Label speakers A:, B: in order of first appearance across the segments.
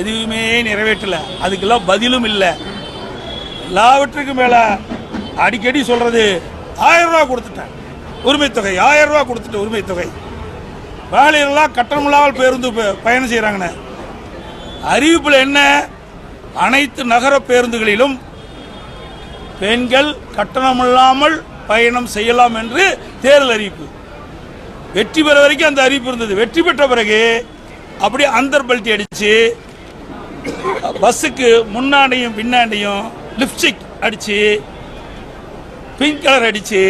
A: எதுவுமே நிறைவேற்றல. அதுக்கெல்லாம் பதிலும் இல்லை. எல்லாவற்றுக்கும் மேல அடிக்கடி சொல்றது ஆயிரம் ரூபா கொடுத்துட்டேன். உரிமை தொகை ஆயிரம் ரூபா கொடுத்துட்டு உரிமை தொகை வேலையெல்லாம் கட்டணமில்லாமல் பேருந்து பயணம் செய்கிறாங்கண்ணே அறிவிப்பில் என்ன? அனைத்து நகர பேருந்துகளிலும் பெண்கள் கட்டணமில்லாமல் பயணம் செய்யலாம் என்று தேர்தல் அறிவிப்பு. வெற்றி பெற வரைக்கும் அந்த அறிவிப்பு இருந்தது. வெற்றி பெற்ற பிறகு அப்படியே அந்தர்பல்ட்டி அடித்து அடிச்சு பஸ்ஸுக்கு முன்னாடியும் பின்னாடியும் லிப்ஸ்டிக் அடிச்சு பிங்க் கலர் அடிச்சு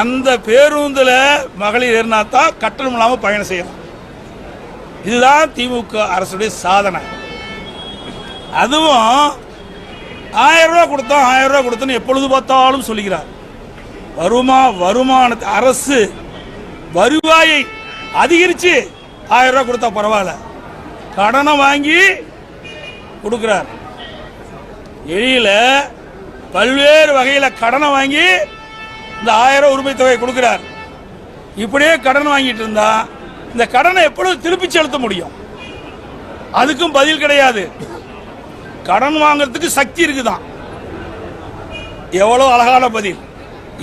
A: அந்த பேருந்தில் மகளிர் ஏறினா தான் கட்டணம் இல்லாமல் பயணம் செய்யணும். இதுதான் திமுக அரசுடைய சாதனை. அதுவும் ஆயிரம் ரூபா கொடுத்தோம் ஆயிரம் ரூபா கொடுத்தோன்னு எப்பொழுது பார்த்தாலும் சொல்லுகிறார். வருமா வருமானத்தை அரசு வருவாயை அதிகரித்து ஆயிரம் ரூபா கொடுத்தா பரவாயில்ல. கடனை வாங்கி கொடுக்கிறார். எளியில பல்வேறு வகையில் கடனை வாங்கி இந்த ஆயிரம் உரிமை தொகை கொடுக்கிறார். இப்படியே கடன் வாங்கிட்டு இருந்தா இந்த கடனை எப்பொழுது திருப்பி செலுத்த முடியும்? அதுக்கும் பதில் கிடையாது. கடன் வாங்குறதுக்கு சக்தி இருக்குதான். எவ்வளோ அழகான பதில்.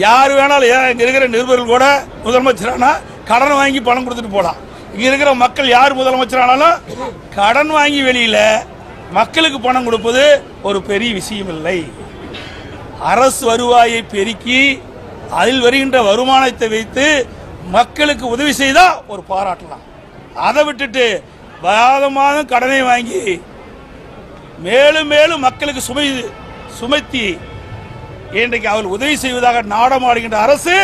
A: யார் வேணாலும் ஏன் இங்கே இருக்கிற நிருபர்கள் கூட முதலமைச்சரானா கடன் வாங்கி பணம் கொடுத்துட்டு போலாம். இங்கே இருக்கிற மக்கள் யார் முதலமைச்சரானாலும் கடன் வாங்கி வெளியில மக்களுக்கு பணம் கொடுப்பது ஒரு பெரிய விஷயம் இல்லை அரசு வருவாயை பெருக்கி அதில் வருகின்ற வருமானத்தை வைத்து மக்களுக்கு உதவி செய்தா ஒரு பாராட்டலாம். அதை விட்டுட்டு மாதம் மாதம் கடனை வாங்கி மேலும் மேலும் மக்களுக்கு சுமை சுமத்தி இன்றைக்கு அவர் உதவி செய்வதாக நாடமாடுகின்ற அரசு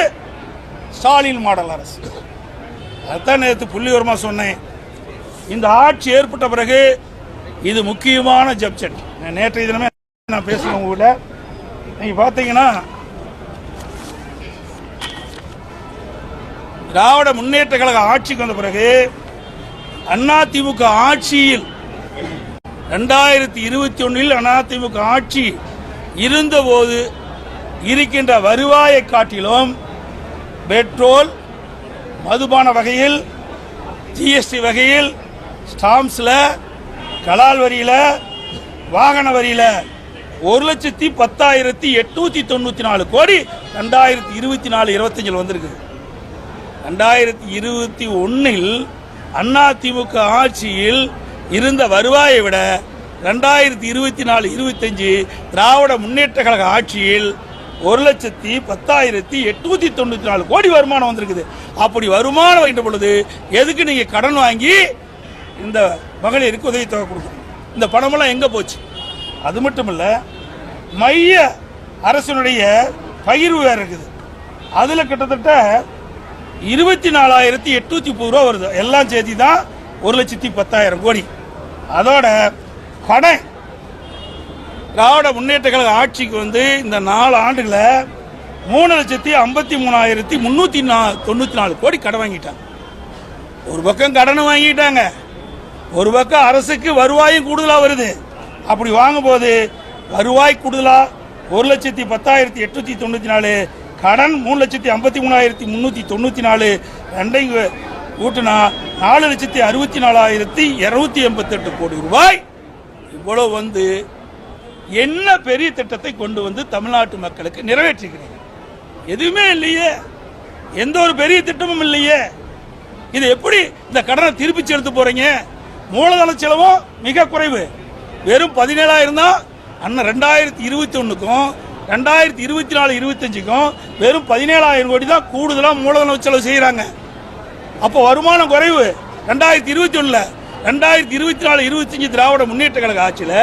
A: ஸ்டாலின் மாடல் அரசு. அதுதான் நேற்று புள்ளிவரமா சொன்னேன். இந்த ஆட்சி ஏற்பட்ட பிறகு இது முக்கியமான ஜப்ஜெட் நேற்றைய தினமே நான் பேசணும் கூட நீங்க பார்த்தீங்கன்னா திராவிட முன்னேற்ற கழக ஆட்சிக்கு வந்த பிறகு அதிமுக ஆட்சியில் ரெண்டாயிரத்தி இருபத்தி ஒன்றில் அதிமுக ஆட்சி இருந்தபோது இருக்கின்ற வருவாயை காட்டிலும் பெட்ரோல் மதுபான வகையில் ஜிஎஸ்டி வகையில் ஸ்டாம்ப்ஸில் கலால் வரியில் வாகன வரியில் ஒரு லட்சத்தி பத்தாயிரத்தி எட்நூத்தி தொண்ணூற்றி நாலு கோடி ரெண்டாயிரத்தி இருபத்தி நாலு இருபத்தஞ்சில் வந்திருக்குது. ரெண்டாயிரத்தி இருபத்தி ஒன்றில் அதிமுக ஆட்சியில் இருந்த வருவாயை விட ரெண்டாயிரத்தி இருபத்தி நாலு இருபத்தஞ்சு திராவிட முன்னேற்ற கழக ஆட்சியில் ஒரு லட்சத்தி பத்தாயிரத்தி எட்நூத்தி தொண்ணூத்தி நாலு கோடி வருமானம் வந்திருக்குது. அப்படி வருமானம் வைக்கின்ற பொழுது எதுக்கு நீங்க கடன் வாங்கி இந்த மகளிருக்கு உதவித்தொகை கொடுக்கணும். இந்த பணமெல்லாம் எங்கே போச்சு? அது மட்டும் இல்லை மைய அரசினுடைய பகிர்வு வேறு இருக்குது. அதில் கிட்டத்தட்ட இருபத்தி நாலாயிரத்தி எட்நூத்தி முப்பது ரூபா வருது. எல்லாம் சேர்த்து தான் ஒரு லட்சத்தி பத்தாயிரம் கோடி. அதோட கடன் திராவிட முன்னேற்ற கழக ஆட்சிக்கு வந்து இந்த நாலு ஆண்டுகளை மூணு லட்சத்தி ஐம்பத்தி மூணாயிரத்தி முன்னூத்தி நா- தொண்ணூத்தி நாலு கோடி கடன் வாங்கிட்டாங்க. ஒரு பக்கம் கடன் வாங்கிட்டாங்க. ஒரு பக்கம் அரசுக்கு வருவாயும் கூடுதலாக வருது. அப்படி வாங்கும்போது வருவாய் கூடுதலாக ஒரு லட்சத்தி பத்தாயிரத்தி எட்நூத்தி தொண்ணூத்தி நாலு கடன் மூணு லட்சத்தி ஐம்பத்தி மூணாயிரத்தி முன்னூத்தி தொண்ணூத்தி நாலு ரெண்டையும் கூட்டினா நாலு லட்சத்தி அறுபத்தி நாலாயிரத்தி இருநூத்தி எண்பத்தெட்டு கோடி ரூபாய். இவ்வளவு வந்து என்ன பெரிய திட்டத்தை கொண்டு வந்து தமிழ்நாட்டு மக்களுக்கு நிறைவேற்றிக்கிறீங்க எதுவுமே இல்லையே. எந்த ஒரு பெரிய திட்டமும் இல்லையே. இது எப்படி இந்த கடனை திருப்பி செலுத்த போறீங்க? மூலதன செலவும் மிக குறைவு. வெறும் பதினேழாயிரம் தான் அண்ணன் ரெண்டாயிரத்தி இருபத்தி ஒன்றுக்கும் ரெண்டாயிரத்தி இருபத்தி நாலு இருபத்தஞ்சுக்கும் வெறும் பதினேழாயிரம் கோடி தான் கூடுதலாக மூலதன செலவு செய்கிறாங்க அப்போ வருமானம் குறைவு. ரெண்டாயிரத்தி இருபத்தி ஒன்றில் ரெண்டாயிரத்தி இருபத்தி நாலு இருபத்தஞ்சு திராவிட முன்னேற்ற கழக ஆட்சியில்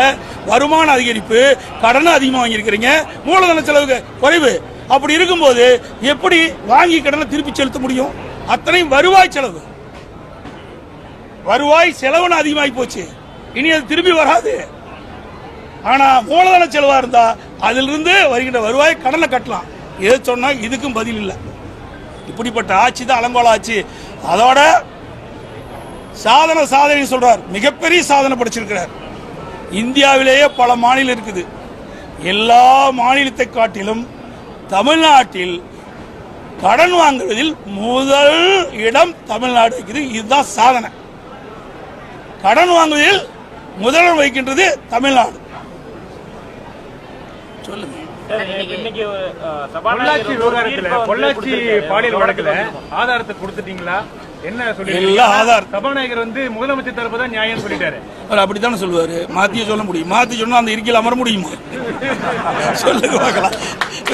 A: வருமான அதிகரிப்பு கடனை அதிகமாக வாங்கியிருக்கிறீங்க. மூலதன செலவுக்கு குறைவு. அப்படி இருக்கும்போது எப்படி வாங்கி கடனை திருப்பி செலுத்த முடியும்? அத்தனையும் வருவாய் செலவு. வருவாய் செலவுன்னு அதிகமாகி போச்சு. இனி அது திரும்பி வராது. ஆனா மூலதன செலவா இருந்தா அதிலிருந்து வருகின்ற வருவாய் கடனை கட்டலாம். எது சொன்னா இதுக்கும் பதில் இல்லை. இப்படிப்பட்ட ஆட்சி தான் அலங்கோல ஆட்சி. அதோட சாதனை சாதனை சொல்றார். மிகப்பெரிய சாதனை படிச்சிருக்கிறார். இந்தியாவிலேயே பல மாநிலம் இருக்குது. எல்லா மாநிலத்தை காட்டிலும் தமிழ்நாட்டில் கடன் வாங்குவதில் முதல் இடம் தமிழ்நாடு இருக்குது. இதுதான் சாதனை. கடன் வாங்குவதில் முதலிடம் வைக்கின்றது தமிழ்நாடு. சொல்லுங்க.
B: பொள்ளாச்சி விவகாரத்துல பொள்ளாச்சி. பாலியல் வழக்குல ஆதாரத்தை கொடுத்துட்டீங்களா? என்ன சொல்லி
A: எல்லா ஆதாரம்.
B: சபாநாயகர் வந்து முதலமைச்சர் தரப்பு தான் நியாயம் சொல்லிட்டாரு.
A: அவர் அப்படித்தானே சொல்லுவாரு? மாத்திய சொல்ல முடியும். மாத்தி சொன்னா அந்த இருக்கையில் அமர முடியுமா? சொல்லுங்க பார்க்கலாம்.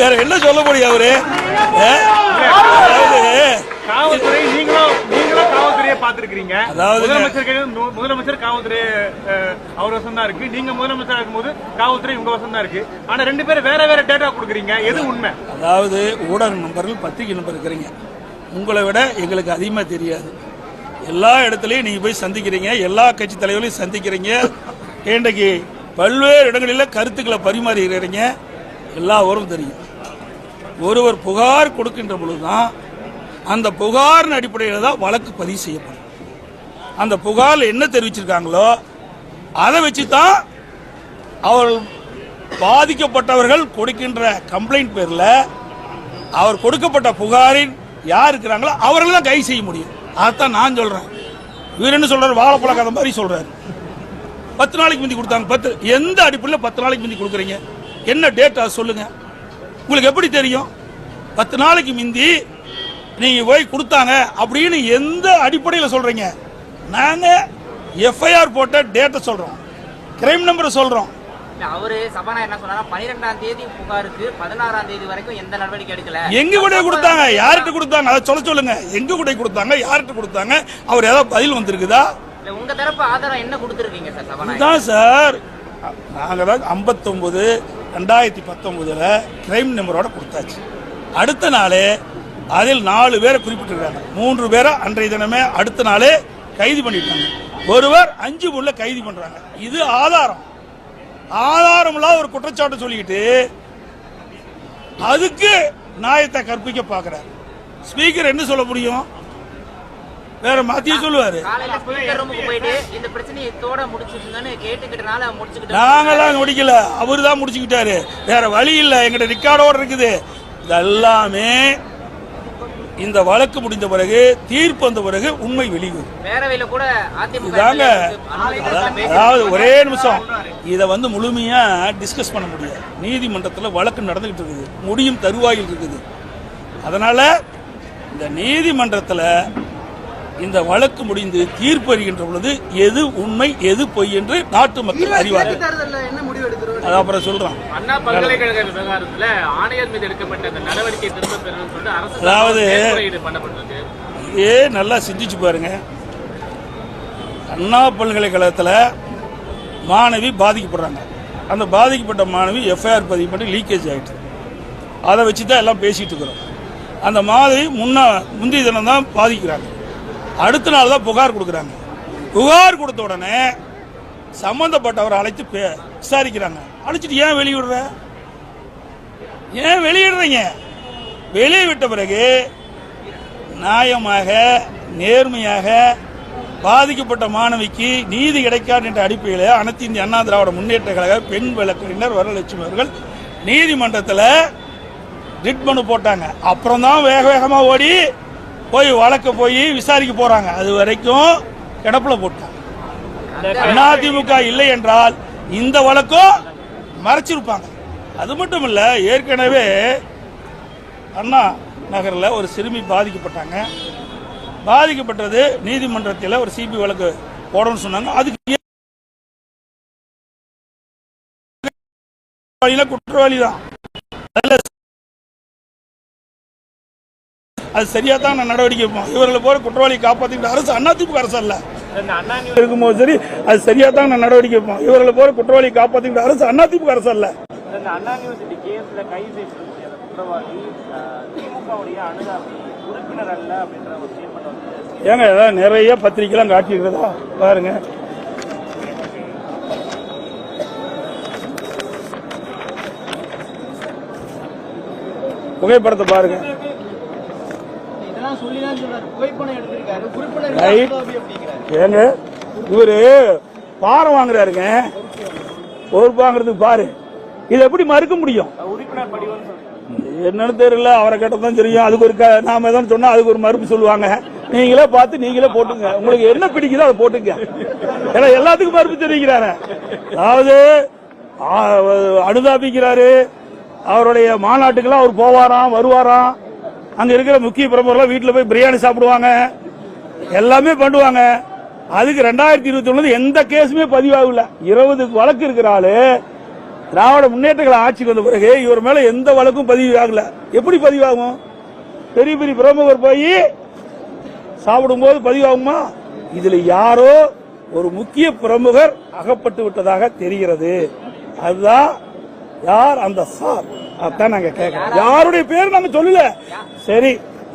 A: வேற என்ன சொல்ல முடியும் அவரு?
B: காவல்துறை நீங்களும் பார்த்திருக்கீங்க
A: அதாவது-
B: முதலமைச்சர் முதலமைச்சர் காவல்துறை அவர் வசம் தான் இருக்கு. நீங்க முதலமைச்சரா இருக்கும்போது காவல்துறை உங்க வசம் தான் இருக்கு. ஆனா ரெண்டு பேரும் வேற வேற டேட்டா கொடுக்குறீங்க. எது உண்மை?
A: அதாவது ஊடக நண்பர்கள் பத்திரிகை நண்பர் இருக்கிறீங்க. உங்களை விட எங்களுக்கு அதிகமாக தெரியாது. எல்லா இடத்துலையும் நீங்கள் போய் சந்திக்கிறீங்க. எல்லா கட்சி தலைவர்களையும் சந்திக்கிறீங்க. இன்றைக்கு பல்வேறு இடங்களில் கருத்துக்களை பரிமாறுகிறீங்க எல்லாவரும் தெரியும். ஒருவர் புகார் கொடுக்கின்ற பொழுதுதான் அந்த புகாரின் அடிப்படையில் தான் வழக்கு பதிவு செய்யப்படும். அந்த புகாரில் என்ன தெரிவிச்சிருக்காங்களோ அதை வச்சு தான் அவர் பாதிக்கப்பட்டவர்கள் கொடுக்கின்ற கம்ப்ளைண்ட் பேரில் அவர் கொடுக்கப்பட்ட புகாரின் யார் இருக்கிறாங்களோ அவர்கள் தான் கைது செய்ய முடியும். அதைத்தான் நான் சொல்கிறேன் இவர் என்ன சொல்கிறார் வாழைப்பழ கதை மாதிரி சொல்கிறார் பத்து நாளைக்கு முந்தி கொடுத்தாங்க. பத்து எந்த அடிப்படையில் பத்து நாளைக்கு முந்தி கொடுக்குறீங்க? என்ன டேட்டா சொல்லுங்கள் உங்களுக்கு எப்படி தெரியும்? பத்து நாளைக்கு முந்தி நீங்க போய் கொடுத்தாங்க அப்படின்னு எந்த அடிப்படையில் சொல்றீங்க? நாங்க எஃப்ஐஆர் போட்ட டேட்டா சொல்றோம். கிரைம் நம்பரை
C: இல்ல, அவரு சபாநாயகர் என்ன சொன்னாரா பனிரெண்டாம் தேதி புகாருக்கு பதினாறாம் தேதி வரைக்கும் எந்த நடவடிக்கை எடுக்கல.
A: எங்க கூட கொடுத்தாங்க? யார்கிட்ட கொடுத்தாங்க? அதை சொல்ல சொல்லுங்க. எங்க கூட கொடுத்தாங்க? யார்கிட்ட கொடுத்தாங்க? அவர் ஏதாவது பதில் வந்திருக்குதா?
C: இல்ல, உங்க தரப்பு ஆதாரம் என்ன கொடுத்துருக்கீங்க சார் சபாநாயகர்?
A: சார். நாங்கள் தான் ஐம்பத்தொம்பது ரெண்டாயிரத்தி பத்தொம்போதில் கிரைம் நம்பரோட கொடுத்தாச்சு. அடுத்த நாளே அதில் நாலு பேரை குறிப்பிட்டிருக்காங்க. மூன்று பேரை அன்றைய தினமே அடுத்த நாளே கைது பண்ணிட்டாங்க. ஒருவர் அஞ்சு முள்ள கைது பண்றாங்க. இது ஆதாரம். ஆதாரம் இல்லாத ஒரு குற்றச்சாட்டு சொல்லிக்கிட்டு அதுக்கு நியாயத்தை கற்பிக்க பார்க்கிறார். ஸ்பீக்கர் என்ன சொல்ல முடியும்? வேற மாத்தியே சொல்லுவாரு. நாங்கெல்லாம் முடிக்கல. அவரு தான் முடிச்சுக்கிட்டாரு. வேற வழி இல்லை. எங்கிட்ட ரெக்கார்டோட இருக்குது. இதெல்லாமே இந்த வழக்கு முடிந்த பிறகு தீர்ப்பு வந்த பிறகு உண்மை வெளிவரும். இதாங்க அதாவது- ஒரே நிமிஷம். இதை வந்து முழுமையா டிஸ்கஸ் பண்ண முடியாது நீதிமன்றத்தில் வழக்கு நடந்துகிட்டு இருக்குது. முடியும் தருவாயில் இருக்குது. அதனால இந்த நீதிமன்றத்தில் இந்த வழக்கு முடிந்து தீர்ப்பு அறிகின்ற பொழுது எது உண்மை எது பொய் என்று நாட்டு மக்கள் அறிவார்கள். அது அப்புறம் சொல்றான். அதாவது- இதே நல்லா சிந்திச்சு பாருங்க. அண்ணா பல்கலைக்கழகத்தில் மாணவி பாதிக்கப்படுறாங்க. அந்த பாதிக்கப்பட்ட மாணவி எஃப்ஐஆர் பதிவு பண்ணி லீக்கேஜ் ஆகிட்டு அதை வச்சு தான் எல்லாம் பேசிட்டு இருக்கிறோம். அந்த மாணவி முன்ன முந்தைய தினம் தான் பாதிக்கிறாங்க. அடுத்த நாள் தான் புகார் கொடுக்குறாங்க. புகார் கொடுத்த உடனே சம்பந்தப்பட்டவரை அழைத்து பே- விசாரிக்கிறாங்க. அழைச்சிட்டு ஏன் வெளியிடுற ஏன் வெளியிடுறீங்க வெளியே விட்ட பிறகு நியாயமாக நேர்மையாக பாதிக்கப்பட்ட மாணவிக்கு நீதி கிடைக்காது என்ற அடிப்படையில் அனைத்து இந்திய அண்ணா திராவிட முன்னேற்ற கழக பெண் வழக்கறிஞர் வரலட்சுமி அவர்கள் நீதிமன்றத்தில் ரிட் மனு போட்டாங்க. அப்புறம் தான் வேக வேகமாக ஓடி போய் வழக்க போய் விசாரிக்க போறாங்க. அது வரைக்கும் கிடப்புல போட்டாங்க அதிமுக இல்லை என்றால் இந்த வழக்கும் மறைச்சிருப்பாங்க. அது மட்டும் இல்ல ஏற்கனவே அண்ணா நகரில் ஒரு சிறுமி பாதிக்கப்பட்டாங்க. பாதிக்கப்பட்டது நீதிமன்றத்தில் ஒரு சிபி வழக்கு போடணும்னு சொன்னாங்க. அதுக்கு குற்றவாளியில குற்றவாளி தான் அது சரியாக தான் நான் நடவடிக்கை எடுப்போம். இவர்களை போல குற்றவாளி காப்பாற்றிக்கிட்ட அரசு அதிமுக அரசு அல்ல.
D: அண்ணா
A: இருக்கும்போது சரி அது சரியாக தான் நான் நடவடிக்கை எடுப்போம். இவர்களை போல குற்றவாளி காப்பாற்றிக்கிட்ட அரசு அதிமுக அரசு அல்ல.
D: அண்ணா
A: ஏங்க ஏதாவது நிறைய பத்திரிக்கைலாம் காட்டியிருக்கிறதா? பாருங்க. புகைப்படத்தை பாருங்க. ஏங்க இவரு பாரம் வாங்குறாருங்க. பொறுப்பு வாங்குறதுக்கு பாரு. இதை எப்படி மறுக்க முடியும்? என்னன்னு தெரியல. அவரை கேட்டதான் தெரியும். அதுக்கு ஒரு க- நாம எதாவது சொன்னா அதுக்கு ஒரு மறுப்பு சொல்லுவாங்க. நீங்களே பார்த்து நீங்களே போட்டுங்க. உங்களுக்கு என்ன பிடிக்குதோ அதை போட்டுங்க. ஏன்னா எல்லாத்துக்கும் மறுப்பு தெரிவிக்கிறாரு. அதாவது அனுதாபிக்கிறாரு. அவருடைய மாநாட்டுக்கெல்லாம் அவர் போவாராம் வருவாராம். அங்க இருக்கிற முக்கிய பிரமுகர்லாம் வீட்டுல போய் பிரியாணி சாப்பிடுவாங்க. எல்லாமே பண்ணுவாங்க. அதுக்கு ரெண்டாயிரத்தி இருபத்தி ஒண்ணு எந்த கேஸுமே பதிவாகல இருபது வழக்கு இருக்கிற ஆளு திராவிட முன்னேற்றங்களை ஆட்சிக்கு வந்த பிறகு இவர் மேல எந்த வழக்கும் பதிவாகல. எப்படி பதிவாகும்? பெரிய பெரிய பிரமுகர் போய் சாப்பிடும்போது பதிவாகுமா? இதுல யாரோ ஒரு முக்கிய பிரமுகர் அகப்பட்டு விட்டதாக தெரிகிறது. அதுதான் யார்? அந்த சார். அதான் நாங்க கேட்கறோம் யாருடைய பேர் நாங்க சொல்லல. சரி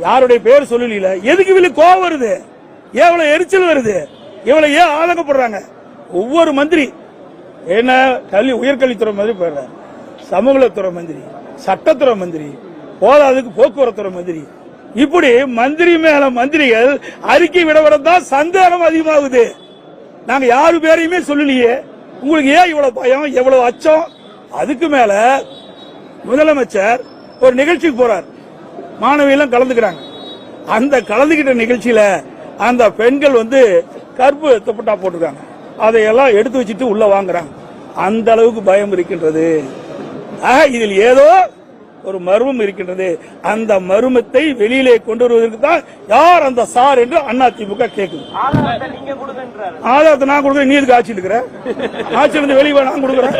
A: யாருடைய பேர் சொல்லல எதுக்கு இவ்வளவு கோவம் வருது? எவ்வளவு எரிச்சல் வருது? இவ்வளவு ஏன் ஆதங்கப்படுறாங்க? ஒவ்வொரு மந்திரி என்ன கல்வி உயர்கல்வித்துறை மந்திரி போயிடுறாரு. சமூகத்துறை மந்திரி சட்டத்துறை மந்திரி போதாதுக்கு போக்குவரத்துறை மந்திரி. இப்படி மந்திரி மேல மந்திரிகள் அறிக்கை விட தான் சந்தேகம் அதிகமாகுது. நாங்க யாரு பேரையுமே சொல்லலையே. உங்களுக்கு ஏன் இவ்வளவு பயம் எவ்வளவு அச்சம்? அதுக்கு மேல முதலமைச்சர் ஒரு நிகழ்ச்சிக்கு போறார். மாணவியெல்லாம் கலந்துக்கிறாங்க. அந்த கலந்துகிட்ட நிகழ்ச்சியில அந்த பெண்கள் வந்து கருப்பு துப்பட்டா போட்டிருக்காங்க. அதையெல்லாம் எடுத்து வச்சுட்டு உள்ள வாங்குறாங்க. அந்த அளவுக்கு பயம் இருக்கின்றது. இதில் ஏதோ ஒரு மர்மம் இருக்கின்றது. அந்த மர்மத்தை வெளியிலே கொண்டு வருவதற்கு தான் யார் அந்த சார் என்று அதிமுக கேட்குது
D: ஆதாரத்தை
A: நான் கொடுக்குறேன். நீ எதுக்கு ஆட்சியில் இருக்கிற? ஆட்சியில் இருந்து வெளியே நான் கொடுக்குறேன்.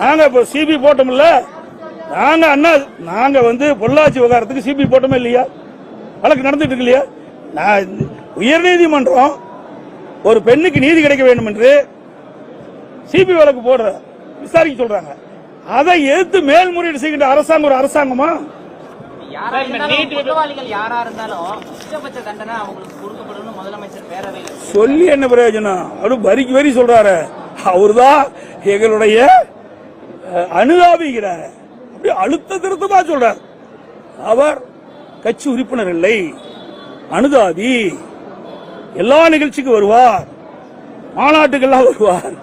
A: நாங்க இப்போ சிபி போட்டோம்ல. நாங்க அண்ணா நாங்க வந்து பொள்ளாச்சி விவகாரத்துக்கு சிபி போட்டோமே இல்லையா? வழக்கு நடந்துட்டு இருக்கு இல்லையா? நான் உயர்நீதிமன்றம் ஒரு பெண்ணுக்கு நீதி கிடைக்க வேண்டும் என்று சிபி வழக்கு போடுற விசாரிக்க சொல்றாங்க. அதை எதிர்த்து மேல்முறையீடு செய்கின்ற அரசாங்கம் ஒரு அரசாங்கமா? சொல்லி என்ன பிரயோஜனம்? அவரு வரிக்கு வரி சொல்றாரு. அவர்தான் எங்களுடைய அனுதாபிக்கிறார் அப்படி அழுத்த திருத்தமா சொல்றார். அவர் கட்சி உறுப்பினர் இல்லை. அனுதாபி எல்லா நிகழ்ச்சிக்கும் வருவார். மாநாட்டுக்கெல்லாம் வருவார்.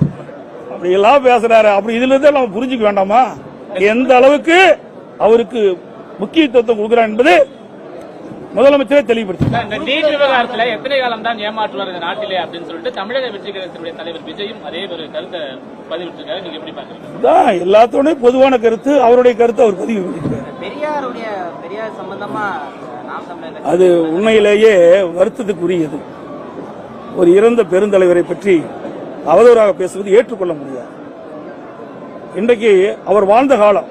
A: அப்படி எல்லாம் பேசுறாரு. அப்படி இதுல இருந்தே நம்ம புரிஞ்சுக்க வேண்டாமா? எந்த அளவுக்கு அவருக்கு முக்கியத்துவத்தை கொடுக்கிறார் என்பது முதலமைச்சரே தெளிவுபடுத்தி
E: இந்த நீட் விவகாரத்துல எத்தனை காலம் தான் ஏமாற்றுவார் இந்த நாட்டிலே அப்படின்னு சொல்லிட்டு தமிழக வெற்றி கழகத்தினுடைய தலைவர் விஜயும் அதே ஒரு கருத்தை பதிவிட்டிருக்காரு. நீங்க எப்படி பாக்குறீங்க
A: தான் எல்லாத்தோடய பொதுவான கருத்து அவருடைய கருத்து அவர் பதிவு பண்ணியிருக்காரு.
C: பெரியாருடைய பெரியார் சம்பந்தமா
A: அது உண்மையிலேயே வருத்தத்துக்குரியது. ஒரு இறந்த பெருந்தலைவரை பற்றி அவதூறாக பேசுவது ஏற்றுக்கொள்ள முடியாது. இன்றைக்கு அவர் வாழ்ந்த காலம்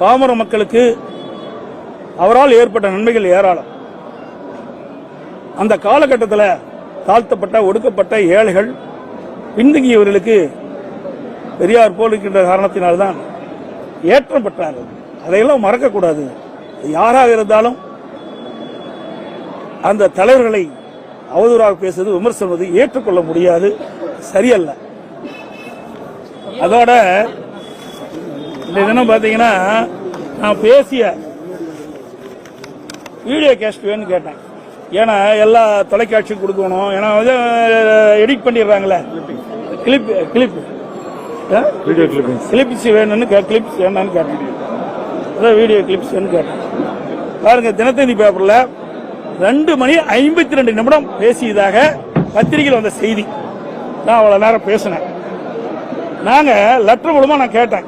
A: பாமர மக்களுக்கு அவரால் ஏற்பட்ட நன்மைகள் ஏராளம். அந்த காலகட்டத்தில் தாழ்த்தப்பட்ட ஒடுக்கப்பட்ட ஏழைகள் பின்தங்கியவர்களுக்கு பெரியார் போல் இருக்கின்ற காரணத்தினால்தான் ஏற்றம் பெற்றார்கள். அதையெல்லாம் மறக்கக்கூடாது. யாராக இருந்தாலும் அந்த தலைவர்களை அவதூறாக பேசுவது விமர்சனது ஏற்றுக்கொள்ள முடியாது. சரியல்ல. அதோட இந்த தினம் பாத்தீங்கன்னா நான் பேசிய வீடியோ கேஸ்ட் வேணும்னு கேட்டேன். ஏன்னா எல்லா தொலைக்காட்சியும் கொடுக்கணும். ஏன்னா வந்து edit பண்ணிடுறாங்களே. Clip clip video clips clips வேணும்னு கிளிப்ஸ் வேணும்னு கேட்டேன். அதான் வீடியோ கிளிப்ஸ் வேணும்னு கேட்டேன். பாருங்க தினத்தந்தி பேப்பர்ல ரெண்டு மணி ஐம்பத்தி ரெண்டு நிமிடம் பேசியதாக பத்திரிகையில் வந்த செய்தி. நான் அவ்வளவு நேரம் பேசினேன். நாங்க லெட்டர் மூலமா நான் கேட்டேன்.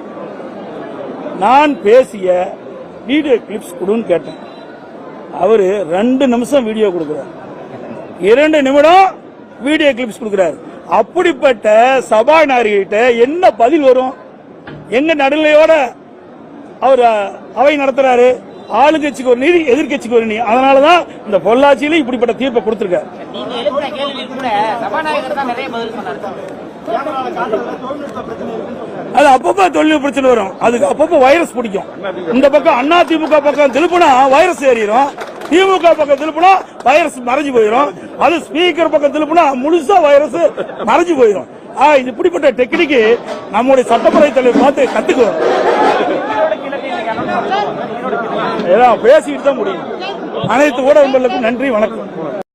A: நான் பேசிய வீடியோ கிளிப்ஸ் கொடுன்னு கேட்டேன். அவர் ரெண்டு நிமிஷம் வீடியோ கொடுக்குறாரு. இரண்டு நிமிடம் வீடியோ கிளிப்ஸ் கொடுக்குறாரு. அப்படிப்பட்ட சபாநாயகர்கிட்ட என்ன பதில் வரும்? எங்க நடுநிலையோட அவர் அவை நடத்துறாரு. ஆளுங்கட்சிக்கு ஒரு நீதி எதிர்க்கட்சிக்கு ஒரு நீதி. அதனாலதான் இந்த பொள்ளாச்சியில இப்படிப்பட்ட தீர்ப்பை கொடுத்திருக்காரு. அது அப்பப்போ தொழில் பிரச்சனை வரும். அதுக்கு அப்பப்போ வைரஸ் பிடிக்கும். இந்த பக்கம் அண்ணா திமுக பக்கம் திருப்பினா வைரஸ் ஏறிடும் திமுக பக்கம் திருப்பினா வைரஸ் மறைஞ்சு போயிடும் அது ஸ்பீக்கர் பக்கம் திருப்பினா முழுசா வைரஸ் மறைஞ்சு போயிடும் இது இப்படிப்பட்ட டெக்னிக்கு நம்முடைய சட்டப்பேரவை தலைவர் பார்த்து கத்துக்குவோம் ஏதாவது பேசிக்கிட்டு தான் முடியும். அனைத்து ஊடகங்களுக்கும் நன்றி வணக்கம்.